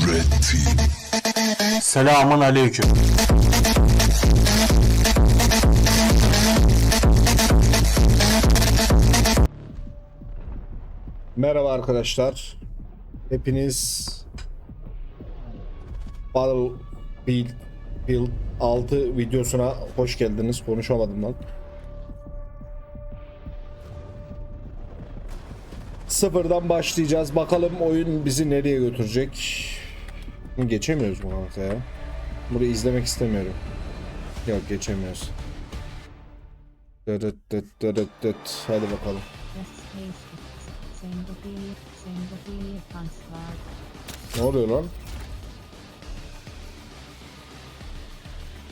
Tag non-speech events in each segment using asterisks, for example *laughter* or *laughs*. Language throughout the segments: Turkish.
Red Team. Selamun aleyküm. Merhaba arkadaşlar. Hepiniz Battlefield Field 6 videosuna hoş geldiniz. Konuşamadım lan. Sıfırdan başlayacağız. Bakalım oyun bizi nereye götürecek. Geçemiyoruz bu kanka ya. Burayı izlemek istemiyorum. Yok geçemiyoruz. Dırıt dıt dırıt dıt. Hadi bakalım. Ne oluyor lan?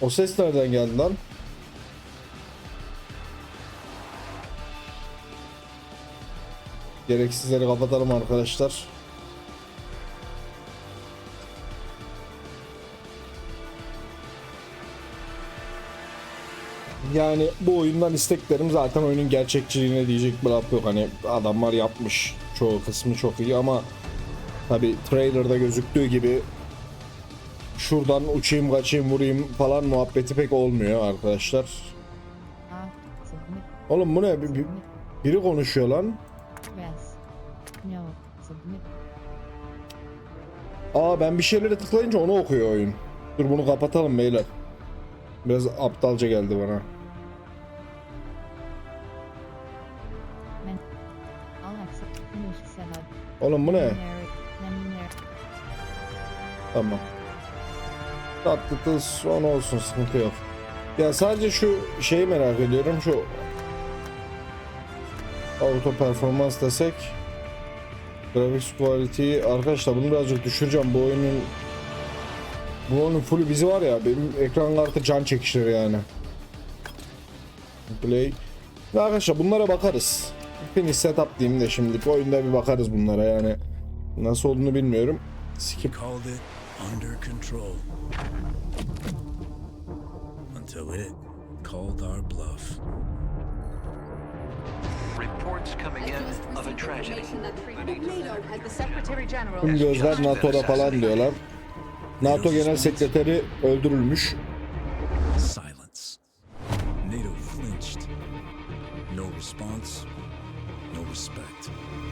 O ses nereden geldi lan? Gereksizleri kapatalım arkadaşlar. Yani bu oyundan isteklerim zaten oyunun gerçekçiliğine diyecek bir laf yok. Hani adamlar yapmış. Çoğu kısmı çok iyi ama Tabi trailerda gözüktüğü gibi şuradan uçayım kaçayım vurayım falan muhabbeti pek olmuyor arkadaşlar. Oğlum bu ne? Bir- bir- biri konuşuyor lan. Aa ben bir şeylere tıklayınca onu okuyor oyun. Dur bunu kapatalım beyler. Biraz aptalca geldi bana. Oğlum bu ne? Tamam. Tatlı tız son olsun sıkıntı yok. Ya sadece şu şeyi merak ediyorum şu auto performans desek graphics quality'yi arkadaşlar bunu birazcık düşüreceğim bu oyunun bu oyunun fullü bizi var ya benim ekran kartı can çekişir yani. Play. Ve arkadaşlar bunlara bakarız. Finish setup diyeyim de şimdilik oyunda bir bakarız bunlara yani. Nasıl olduğunu bilmiyorum. Skip under control. Until it called our bluff. Reports coming in of a tragedy. NATO had the Secretary General. Tüm gözler NATO'da falan diyorlar. NATO Genel Sekreteri öldürülmüş. Silence. NATO flinched. No response.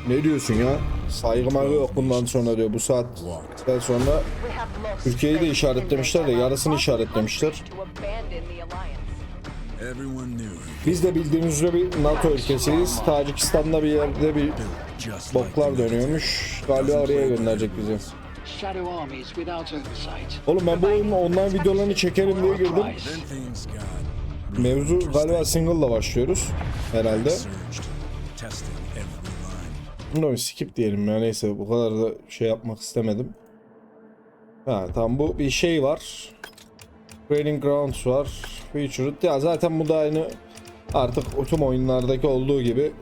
Ne diyorsun ya? Saygı maygı yok bundan sonra diyor. Bu saatten sonra We have lost Türkiye'yi de işaretlemişler de yarısını işaretlemişler. Biz de bildiğiniz üzere bir NATO ülkesiyiz. Tacikistan'da bir yerde bir boklar dönüyormuş. Galiba oraya gönderecek bizi. Oğlum ben bu oyunun online videolarını çekerim diye girdim. Mevzu galiba single'la başlıyoruz herhalde. Bilmiyorum skip diyelim ya neyse bu kadar da şey yapmak istemedim. Ha tamam bu bir şey var. Training Grounds var. Featured. Ya zaten bu da aynı artık tüm oyunlardaki olduğu gibi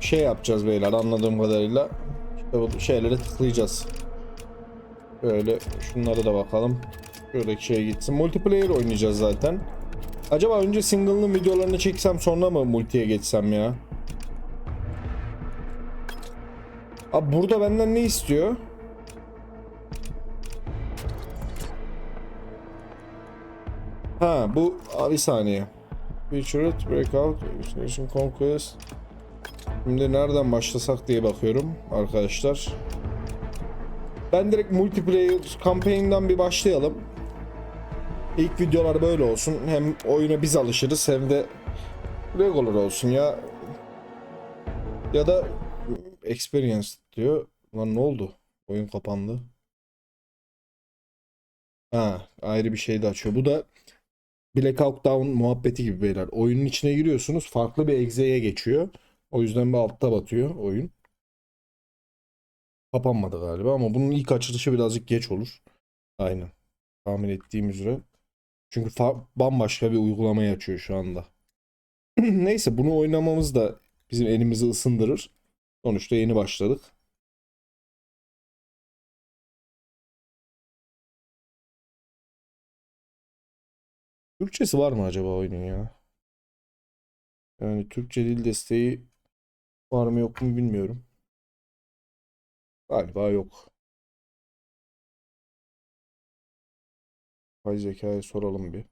şey yapacağız beyler anladığım kadarıyla. İşte bu şeylere tıklayacağız. Böyle şunlara da bakalım. Şuradaki şeye gitsin. Multiplayer oynayacağız zaten. Acaba önce single'ın videolarını çeksem sonra mı multiye geçsem ya? Abi burada benden ne istiyor? Ha bu bir saniye. Featured, Breakout, Extinction Conquest. Şimdi nereden başlasak diye bakıyorum arkadaşlar. Ben direkt multiplayer campaign'den bir başlayalım. İlk videolar böyle olsun. Hem oyuna biz alışırız hem de regular olsun ya. Ya da experience diyor. Lan ne oldu? Oyun kapandı. Ha, ayrı bir şey de açıyor. Bu da Blackout Down muhabbeti gibi beyler. Oyunun içine giriyorsunuz. Farklı bir egzeye geçiyor. O yüzden bir altta batıyor oyun. Kapanmadı galiba ama bunun ilk açılışı birazcık geç olur. Aynen. Tahmin ettiğim üzere. Çünkü bambaşka bir uygulamayı açıyor şu anda. *clears throat* Neyse bunu oynamamız da bizim elimizi ısındırır. Sonuçta yeni başladık. Türkçesi var mı acaba oyunun ya? Yani Türkçe dil desteği var mı yok mu bilmiyorum. Galiba yok. Yapay zekaya soralım bir.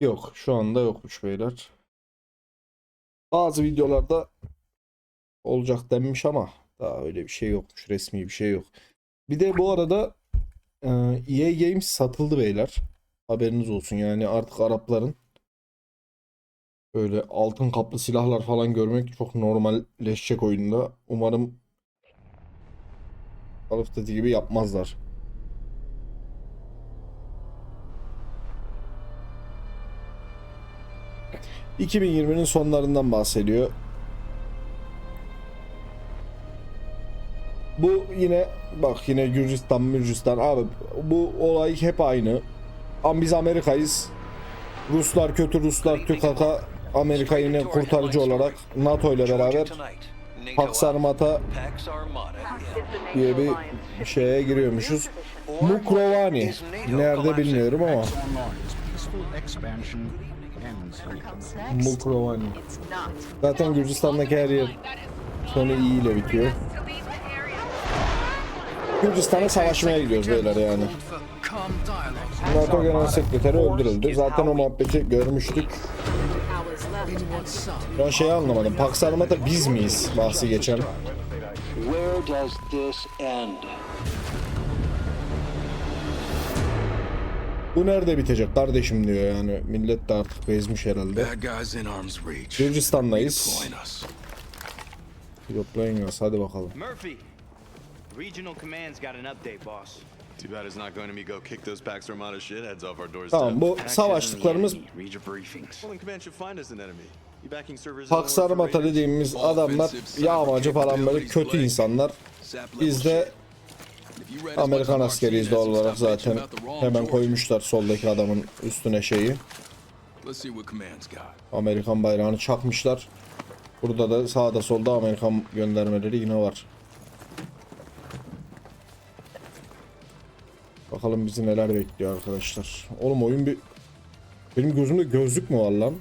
Yok, şu anda yokmuş beyler. Bazı videolarda olacak denmiş ama daha öyle bir şey yokmuş. Resmi bir şey yok. Bir de bu arada e, EA Games satıldı beyler. Haberiniz olsun yani artık Arapların böyle altın kaplı silahlar falan görmek çok normalleşecek oyunda. Umarım Call of gibi yapmazlar. ...2020'nin sonlarından bahsediyor. Bu yine bak yine Gürcistan, Mürcistan abi bu olay hep aynı. Ama biz Amerika'yız. Ruslar kötü Ruslar TÜKAK Amerika yine kurtarıcı olarak NATO ile beraber Pax Armata diye bir şeye giriyormuşuz. Mukrovani nerede bilmiyorum ama. Mukrovani. Zaten Gürcistan'daki her yer sonu iyi ile bitiyor. Gürcistan'a savaşmaya gidiyoruz beyler yani. NATO Genel Sekreteri öldürüldü. Zaten o muhabbeti görmüştük. Ben şeyi anlamadım. Pax Armata biz miyiz bahsi geçen? Where does this end? Bu nerede bitecek kardeşim diyor yani. Millet de artık bezmiş herhalde. Gürcistan'dayız. Deploying us. Hadi bakalım. Murphy, regional command's got an update, boss. Too bad it's not going to be go kick those Pax Armada shitheads off our doorstep. Tamam bu savaştıklarımız Read your briefings. Well, then command should find us an enemy. You backing servers Pax Armata dediğimiz adamlar yağmacı falan böyle kötü insanlar. Biz de Amerikan askeriyiz doğal olarak zaten. Hemen koymuşlar soldaki adamın üstüne şeyi. Amerikan bayrağını çakmışlar. Burada da sağda solda Amerikan göndermeleri yine var. Bakalım bizi neler bekliyor arkadaşlar. Oğlum oyun bir... Benim gözümde gözlük mü var lan?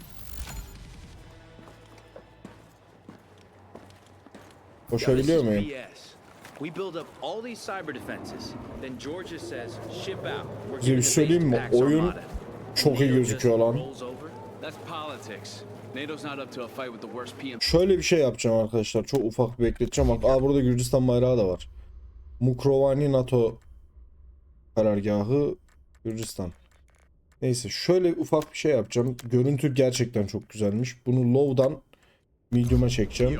Koşabiliyor muyum? Size bir söyleyeyim mi? Oyun. Çok iyi gözüküyor lan. Şöyle bir şey yapacağım arkadaşlar. Çok ufak bir bekleteceğim. Bak aa burada Gürcistan bayrağı da var. Mukrovani NATO karargahı Gürcistan. Neyse şöyle ufak bir şey yapacağım. Görüntü gerçekten çok güzelmiş. Bunu low'dan medium'a çekeceğim.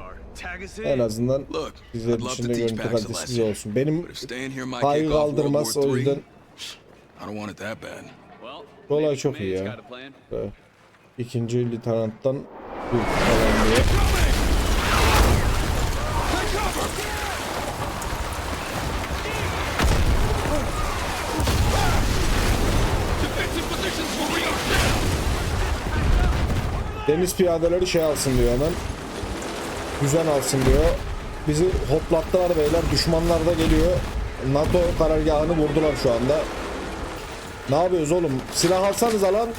En azından sizler için de görüntü kalitesi güzel olsun. Benim payı kaldırmaz o yüzden I don't want it that bad. Well, Olay maybe çok iyi ya. ikinci lieutenant'tan bir falan diye. Deniz piyadeleri şey alsın diyor hemen. Düzen alsın diyor. Bizi hoplattılar beyler. Düşmanlar da geliyor. NATO karargahını vurdular şu anda. Ne yapıyoruz oğlum? Silah alsanız lan.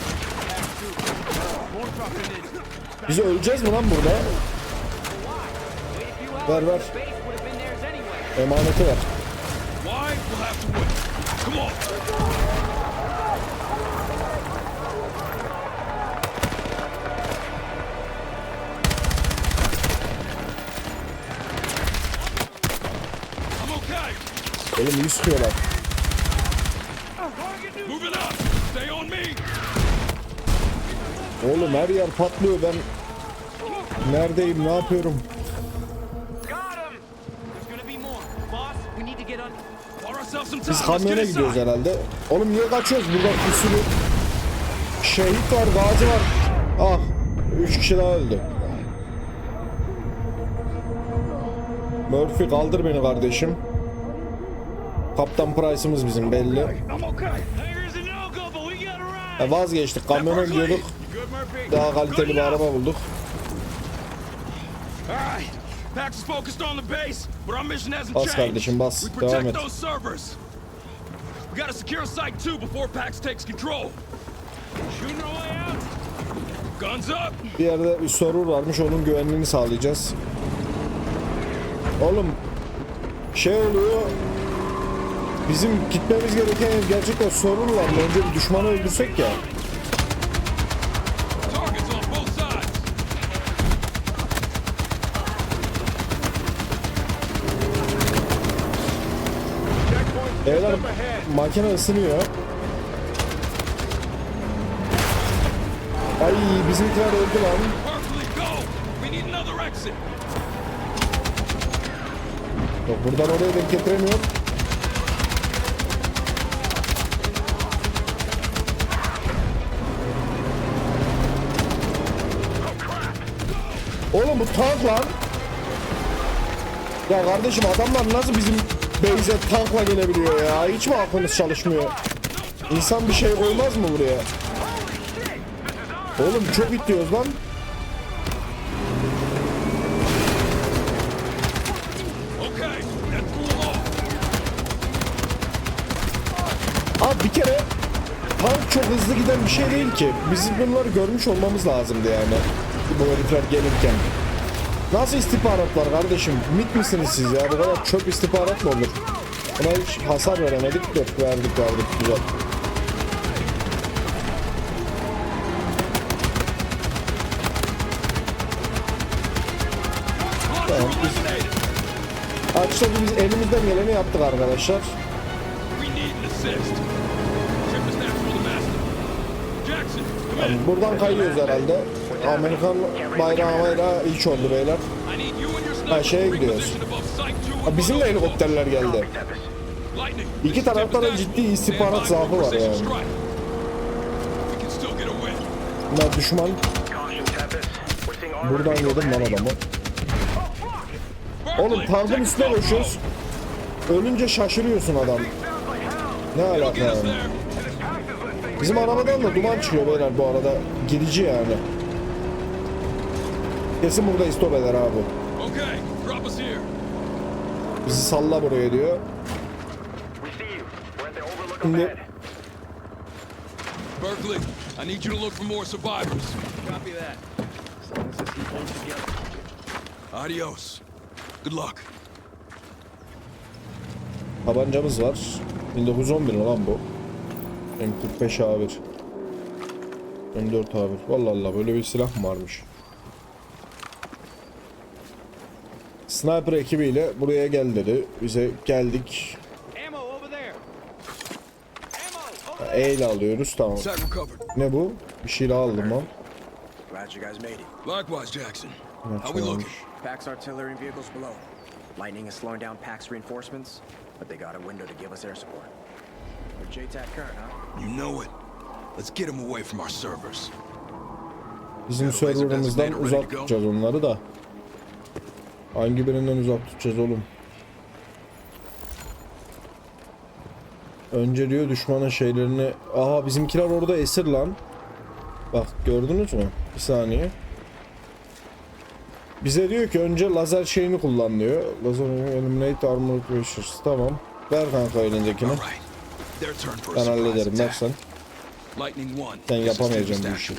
Biz öleceğiz mi lan burada? Ver ver. Emaneti ver. Oğlum iyi sıkıyorlar. Oğlum her yer patlıyor ben. Neredeyim ne yapıyorum? Biz kamyona gidiyoruz herhalde. Oğlum niye kaçıyoruz? Burada bir sürü şehit var, gazi var. Ah, 3 kişi daha öldü. Murphy kaldır beni kardeşim. Kaptan Price'ımız bizim belli. Ya vazgeçtik. Kamyona gidiyorduk. Daha kaliteli bir araba bulduk. Bas kardeşim, bas. Devam et. We gotta secure Site 2 before Pax takes control. Shooting our way out. Guns up! Bir yerde bir server varmış onun güvenliğini sağlayacağız. Oğlum şey oluyor bizim gitmemiz gereken yer gerçekten server var. Önce bir düşmanı öldürsek ya. Beyler makine ısınıyor. Ay bizimkiler öldü lan. Yok buradan oraya denk getiremiyorum. Oğlum bu tank lan. Ya kardeşim adamlar nasıl bizim base'e tankla gelebiliyor ya? Hiç mi aklınız çalışmıyor? İnsan bir şey koymaz mı buraya? Oğlum çok itiyoruz lan. Abi bir kere tank çok hızlı giden bir şey değil ki. Bizim bunları görmüş olmamız lazımdı yani. Bu herifler gelirken. Nasıl istihbaratlar kardeşim? Mit misiniz siz ya? Bu kadar çöp istihbarat mı olur? Buna hiç hasar veremedik. Dört verdik verdik. Güzel. Tamam. Arkadaşlar biz elimizden geleni yaptık arkadaşlar. İn. Buradan kayıyoruz herhalde. Amerikan bayrağı bayrağı hiç oldu beyler. Ha, şeye gidiyoruz. Ha, bizim de helikopterler geldi. İki tarafta da ciddi istihbarat zaafı var yani. Bunlar düşman. Buradan yedim lan adamı. Oğlum tankın üstüne koşuyoruz. Ölünce şaşırıyorsun adam. Ne alaka yani? Bizim arabadan da duman çıkıyor beyler bu arada. Gidici yani. Kesin burada istop eder abi. Okay, drop us here. Bizi salla buraya diyor. Şimdi Berkeley, I need you to look for more survivors. Copy that. As long as this can hold together. Adios. Good luck. tabancamız var. 1911 mi lan bu? M45 A1. M4 A1. Vallahi Allah böyle bir silah mı varmış? Sniper ekibiyle buraya gel dedi. Bize geldik. E ile alıyoruz tamam. Ne bu? Bir şey daha aldım lan. Glad you guys made it. Likewise, Jackson. Ne How we looking? çalmış? Pax artillery and vehicles below. Lightning is slowing down Pax reinforcements, but they got a window to give us air support. With JTAC current, huh? You know it. Let's get them away from our servers. Bizim serverımızdan uzak tutacağız onları da. Hangi birinden uzak tutacağız oğlum? Önce diyor düşmanın şeylerini... Aha bizimkiler orada esir lan. Bak gördünüz mü? Bir saniye. Bize diyor ki önce lazer şeyini kullan diyor. Lazer eliminate armor pressures. Tamam. Ver kanka elindekini. Ben hallederim one. Sen yapamayacağım bu işi.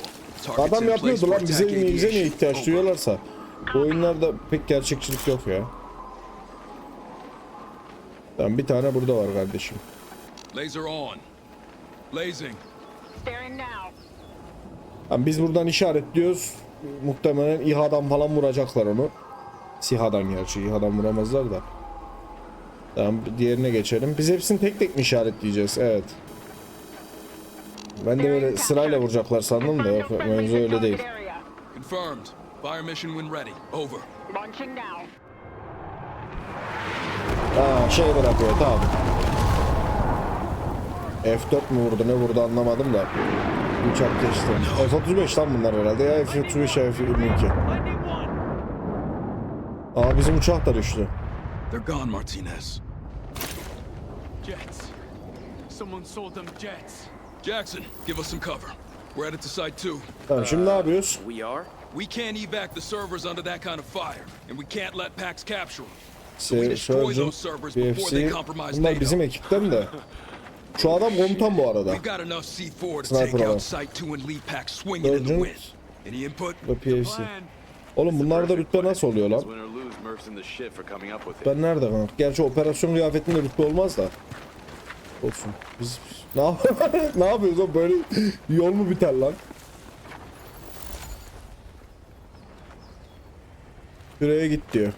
Adam yapıyordu lan bize, bize niye ihtiyaç duyuyorlarsa. Bu oyunlarda pek gerçekçilik yok ya. Tamam bir tane burada var kardeşim. Laser on. Lasing. Tamam, biz buradan işaretliyoruz. Muhtemelen İHA'dan falan vuracaklar onu. SİHA'dan gerçi İHA'dan vuramazlar da. Tamam diğerine geçelim. Biz hepsini tek tek mi işaretleyeceğiz? Evet. Ben de böyle sırayla vuracaklar sandım da yok mevzu öyle değil. Confirmed. Fire mission when ready. Over. Aa şey bırakıyor tamam. F4 mu vurdu ne vurdu anlamadım da. Uçak geçti. F35 lan bunlar herhalde ya F35 ya F22. Aa bizim uçak da düştü. They're gone, Martinez. Jets. Someone sold them jets. Jackson, give us some cover. We're headed to site two. Tamam şimdi ne yapıyoruz? We are? We can't evac the servers under that kind of fire, and we can't let Pax capture them. Se Surgeon, BFC. Bunlar bizim ekipten de. Şu adam komutan bu arada. We've got enough C4 to Sniper take adam. out site two and leave Pax swinging in the Surgeon, wind. Any input? Bu da PFC. Plan. Oğlum bunlarda rütbe nasıl oluyor lan? Win or lose, Murph's in the shit for coming up with it. Ben nerede kanka? Gerçi operasyon kıyafetinde rütbe olmaz da. Olsun. Biz ne, *laughs* yap ne yapıyoruz oğlum? Böyle yol mu biter lan? Şuraya git diyor.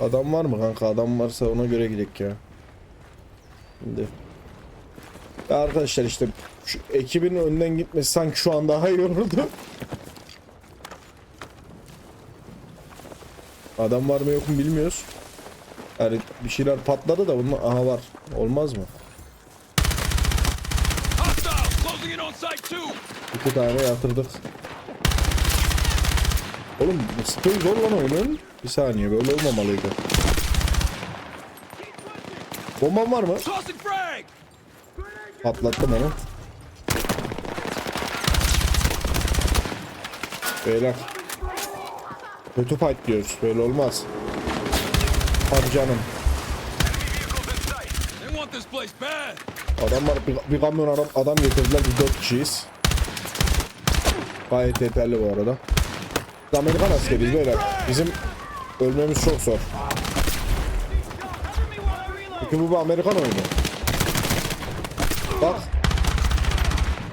Adam var mı kanka? Adam varsa ona göre gidelim ya. Şimdi. Ya arkadaşlar işte şu ekibin önden gitmesi sanki şu an daha iyi olurdu. Adam var mı yok mu bilmiyoruz. Yani bir şeyler patladı da bunun aha var. Olmaz mı? İki tane yatırdık. Oğlum bu sprey zor lan oyunun. Bir saniye böyle olmamalıydı. Bomban var mı? Patlattım onu. Beyler. Kötü fight diyoruz. Böyle olmaz. Hadi canım. Adamlar bir, bir kamyon adam, adam getirdiler. Biz dört kişiyiz. Gayet yeterli bu arada. Biz Amerikan askeriyiz beyler. Bizim ölmemiz çok zor. Çünkü bu bir Amerikan oyunu. Bak.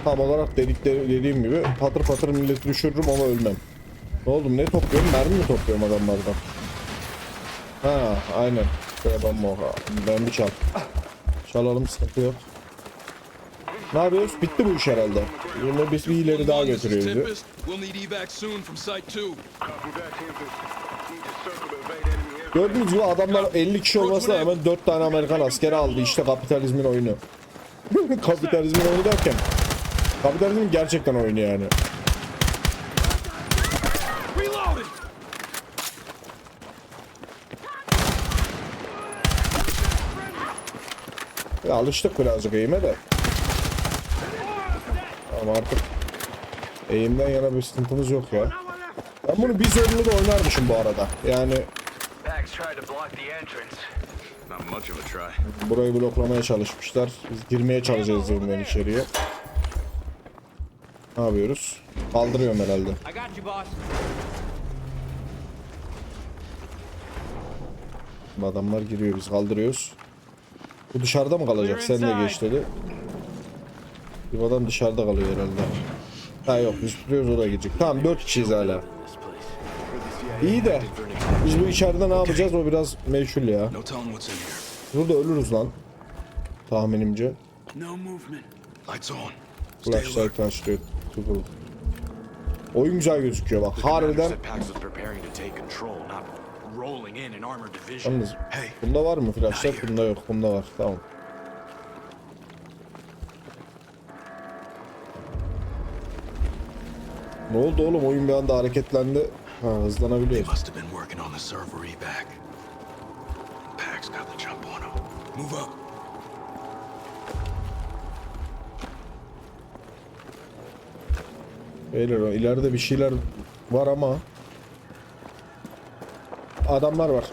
Tam olarak dedikleri, dediğim gibi patır patır milleti düşürürüm ama ölmem. Ne oldu ne topluyorum? Mermi mi topluyorum adamlardan? Ha aynen. Ben Ben bir çal. Çalalım sıkıntı yok. Ne yapıyoruz? Bitti bu iş herhalde. Yine biz bir ileri daha götürüyoruz. Gördüğünüz gibi adamlar 50 kişi olmasına rağmen 4 tane Amerikan askeri aldı. İşte kapitalizmin oyunu. *laughs* kapitalizmin oyunu derken kapitalizmin gerçekten oyunu yani. Ya alıştık birazcık eğime de. Ama artık eğimden yana bir sıkıntımız yok ya. Ben bunu bir zorunlu da oynarmışım bu arada. Yani burayı bloklamaya çalışmışlar. Biz girmeye çalışacağız yeniden içeriye. Ne yapıyoruz? Kaldırıyorum herhalde. Adamlar giriyor biz kaldırıyoruz. Bu dışarıda mı kalacak? Sen de geç dedi. Bir adam dışarıda kalıyor herhalde. Ha yok biz tutuyoruz o da girecek. Tamam 4 kişiyiz hala. İyi de biz bu içeride ne yapacağız o biraz meşhur ya. Burada ölürüz lan. Tahminimce. Flashlight açlıyor. Tıkıl. Oyun güzel gözüküyor bak. Harbiden. Yalnız bunda var mı flashlight? Bunda yok. Bunda var. Tamam. Ne oldu oğlum? Oyun bir anda hareketlendi. Ha They hızlanabiliyor. must have been working on the server evac. Pax got the jump on him. Move up. Beyler ileride bir şeyler var ama adamlar var.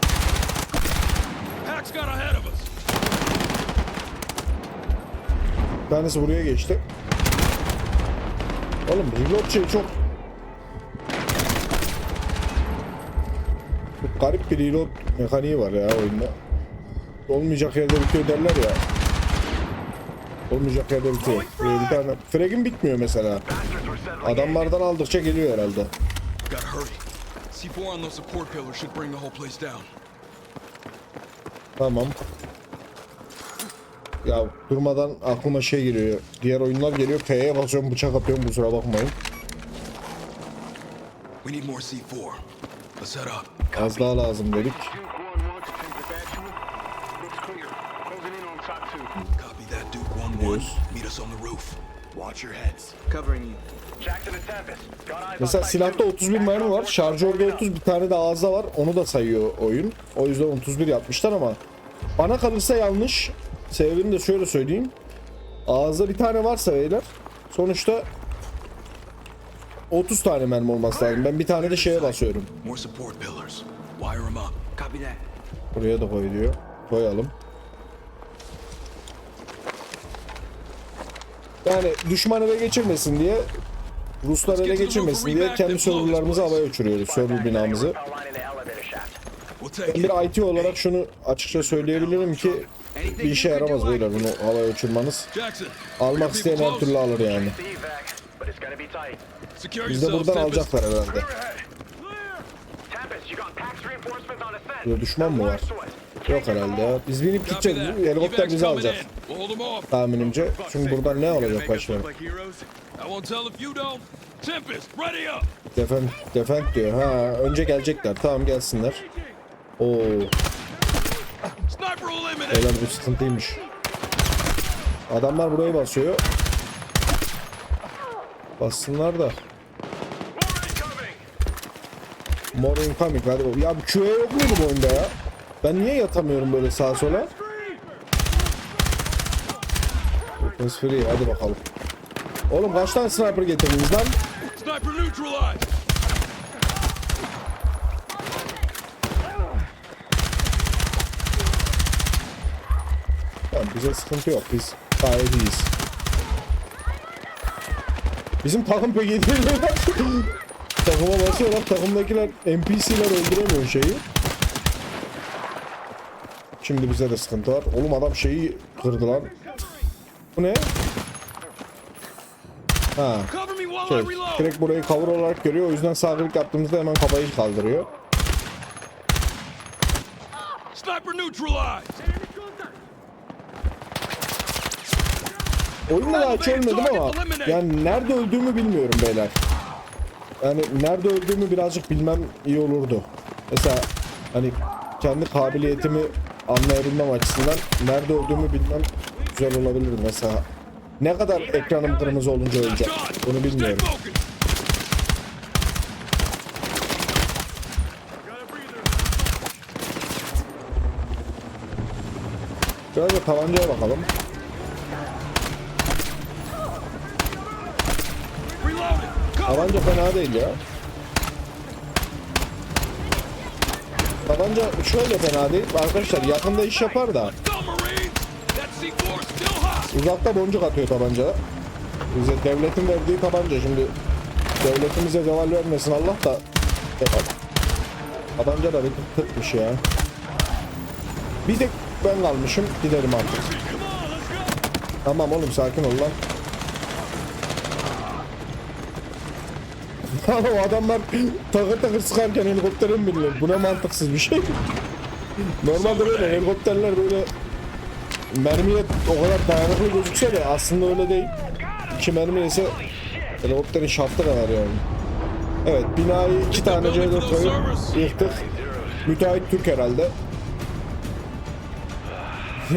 Bir tanesi buraya geçti. Oğlum reload şey çok garip bir reload mekaniği var ya oyunda. Olmayacak yerde bitiyor derler ya. Olmayacak yerde bitiyor. Bir tane frag'im bitmiyor mesela. Adamlardan aldıkça geliyor herhalde. Gotta hurry. C4 on those support pillars should bring the whole place down. Tamam. Ya durmadan aklıma şey geliyor. Diğer oyunlar geliyor. F'ye basıyorum bıçak atıyorum kusura bakmayın. We need more C4. Let's head up. Az daha lazım dedik. Copy that, Duke 1-1. Meet us on the roof. Watch your heads. Covering you. Jack to the Tempest. Got eyes on Mesela silahta two. 31 mermi var. Şarjörde 30 bir tane de ağızda var. Onu da sayıyor oyun. O yüzden 31 yapmışlar ama bana kalırsa yanlış. Sebebini de şöyle söyleyeyim. Ağızda bir tane varsa beyler sonuçta 30 tane mermi olması lazım. Ben bir tane de şeye basıyorum. Buraya da koy diyor. Koyalım. Yani düşman eve geçirmesin diye Ruslar ele geçirmesin diye kendi serverlarımızı havaya uçuruyoruz. Server binamızı. Ben bir IT olarak şunu açıkça söyleyebilirim ki bir işe yaramaz beyler bunu havaya uçurmanız. Almak isteyen her türlü alır yani. Biz de buradan alacaklar herhalde. Burada düşman mı var? Yok herhalde ya. Biz binip gideceğiz. Helikopter bizi alacak. Tahminimce. Çünkü buradan ne alacak up. Defend, defend diyor. Ha önce gelecekler. Tamam gelsinler. Oo, beyler bu sıkıntıymış. Adamlar burayı basıyor. Bassınlar da. More incoming. Hadi bakalım. Ya QA yok muydu bu oyunda ya? Ben niye yatamıyorum böyle sağa sola? Weapons free. Hadi bakalım. Oğlum kaç tane sniper getirdiniz lan? Sniper neutralized. Tamam bize sıkıntı yok. Biz gayet iyiyiz. Bizim takım pek iyi değil. *laughs* Takıma basıyorlar. Takımdakiler NPC'ler öldüremiyor şeyi. Şimdi bize de sıkıntı var. Oğlum adam şeyi kırdı lan. Bu ne? Ha. Şey, direkt burayı cover olarak görüyor. O yüzden sağ klik yaptığımızda hemen kafayı kaldırıyor. Sniper neutralized. Oyunda daha hiç ölmedim ama yani nerede öldüğümü bilmiyorum beyler. Yani nerede öldüğümü birazcık bilmem iyi olurdu. Mesela hani kendi kabiliyetimi anlayabilmem açısından nerede öldüğümü bilmem güzel olabilirdi mesela. Ne kadar ekranım kırmızı olunca öleceğim bunu bilmiyorum. da tabancaya bakalım. Tabanca fena değil ya. Tabanca şöyle fena değil. Arkadaşlar yakında iş yapar da Go Marines. That C4 still hot. uzakta boncuk atıyor tabanca. Bize devletin verdiği tabanca şimdi devletimize zeval vermesin Allah da yapar. Tabanca da bir tık tıkmış ya. Bir tek ben kalmışım giderim artık. Tamam oğlum sakin ol lan. Lan o adamlar takır takır sıkarken helikoptere mi biniyor? Bu ne mantıksız bir şey. Normalde böyle helikopterler böyle mermiye o kadar dayanıklı gözükse de aslında öyle değil. İki mermi ise helikopterin şaftı kadar yani. Evet binayı iki tane C4 koyup yıktık. Müteahhit Türk herhalde.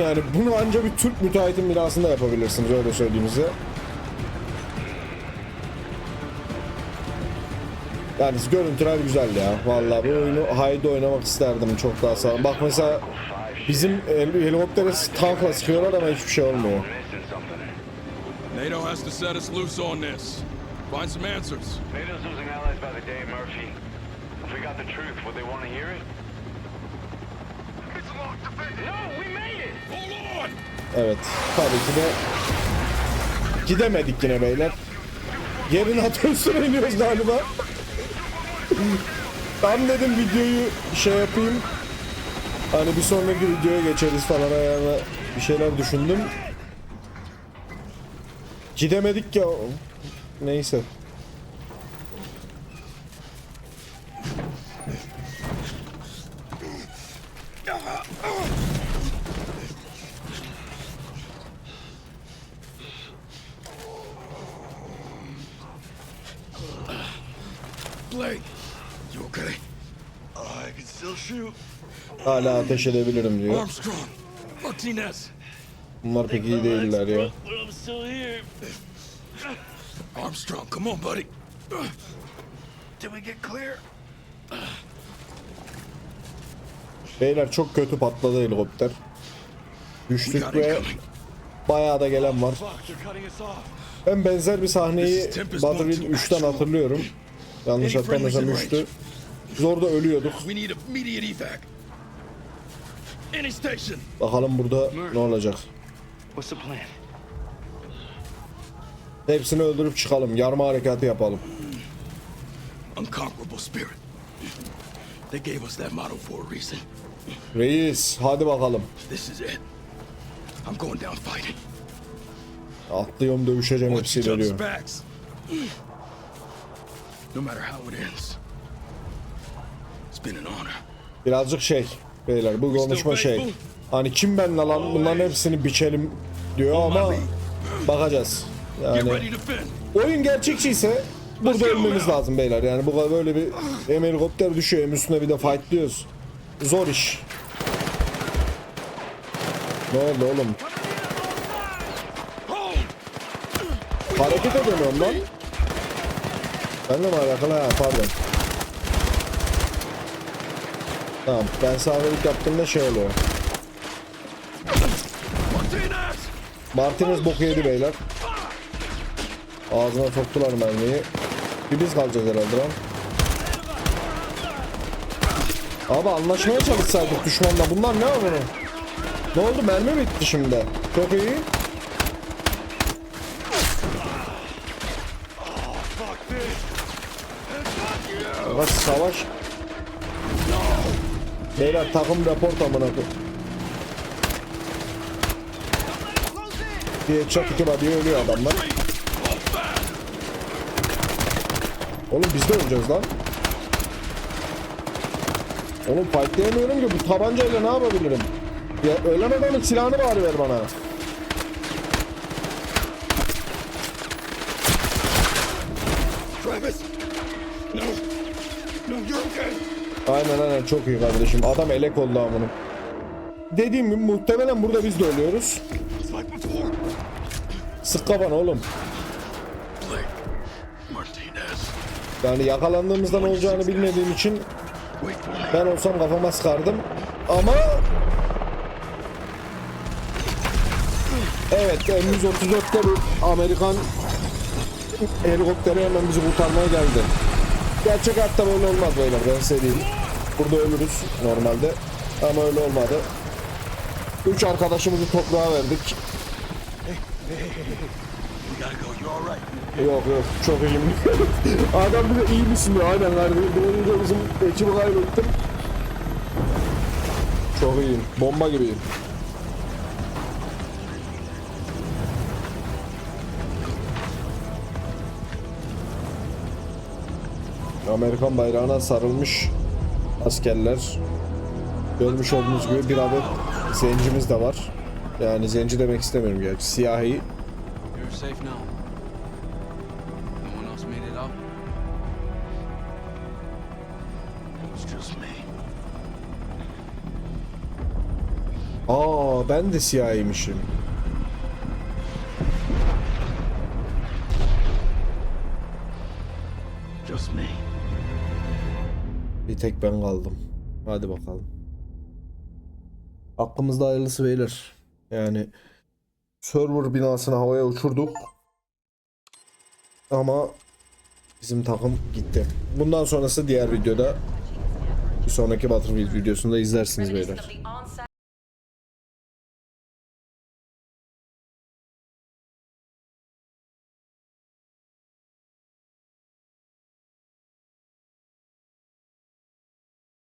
Yani bunu anca bir Türk müteahhitin binasında yapabilirsiniz öyle söyleyeyim size. Yani görüntüler güzel ya. Vallahi bu oyunu haydi oynamak isterdim çok daha sağlam. Bak mesela bizim hel- helikoptere tankla sıkıyorlar ama hiçbir şey olmuyor. NATO has to set us loose on this. Find some answers. NATO's losing allies by the day, Murphy. If we got the truth, would they want to hear it? It's locked defended. No, we made it! Hold on. Evet tabii ki de gidemedik yine beyler. Yerin atölsüne iniyoruz galiba. Tam dedim videoyu şey yapayım. Hani bir sonraki videoya geçeriz falan ayağına bir şeyler düşündüm. Gidemedik ya. Neyse. Blake, you okay? I can still shoot. Hala ateş edebilirim diyor. Bunlar pek iyi değiller ya. Armstrong, come on, buddy. Did we get clear? Beyler çok kötü patladı helikopter. Düştük ve bayağı da gelen var. Ben benzer bir sahneyi Battlefield One to 3'ten Astro. hatırlıyorum. Yanlış hatırlamıyorsam in 3'tü. Biz orada ölüyorduk. Bakalım burada ne olacak. Hepsini öldürüp çıkalım. Yarma harekatı yapalım. Reis hadi bakalım. Atlıyorum dövüşeceğim hepsiyle diyor. No matter how it ends. It's been an honor. Birazcık şey beyler bu konuşma şey. Hani kim ben lan bunların hepsini biçelim diyor ama bakacağız. Yani oyun gerçekçi ise burada ölmemiz lazım beyler. Yani bu böyle bir hem helikopter düşüyor hem üstüne bir de fight diyoruz. Zor iş. Ne oldu oğlum? Hareket edemiyorum lan. Benle mi alakalı ha pardon. Tamam ben sağlık yaptığımda şey oluyor. Martinez! Boku yedi beyler. Ağzına soktular mermiyi. Bir biz kalacağız herhalde lan. Abi anlaşmaya çalışsaydık düşmanla. Bunlar ne yapıyor? Ne oldu? Mermi bitti şimdi. Çok iyi. Bak savaş. Beyler takım rapor amına koyayım. Bir headshot iki body ölüyor adamlar. Oğlum biz de öleceğiz lan. Oğlum fightlayamıyorum ki bu tabancayla ne yapabilirim? Ya ölen adamın silahını bari ver bana. Aynen aynen çok iyi kardeşim. Adam elek oldu amına. Dediğim gibi muhtemelen burada biz de ölüyoruz. Sık kafana oğlum. Yani yakalandığımızda ne olacağını bilmediğim için ben olsam kafama sıkardım. Ama Evet M134'te bir Amerikan helikopteri hemen bizi kurtarmaya geldi. Gerçek hayatta böyle olmaz beyler ben size diyeyim. Burada ölürüz normalde ama öyle olmadı. Üç arkadaşımızı toprağa verdik. Yok yok çok iyiyim. *laughs* Adam bir de iyi misin diyor aynen kardeşim. Doğunca bizim ekibi kaybettim. Çok iyiyim. Bomba gibiyim. Amerikan bayrağına sarılmış askerler. Görmüş olduğunuz gibi bir adet zencimiz de var. Yani zenci demek istemiyorum gerçi. Siyahi. Aa ben de siyahiymişim. Just me. Bir tek ben kaldım. Hadi bakalım. Aklımızda hayırlısı beyler. Yani server binasını havaya uçurduk. Ama bizim takım gitti. Bundan sonrası diğer videoda bir sonraki Battlefield videosunda izlersiniz beyler.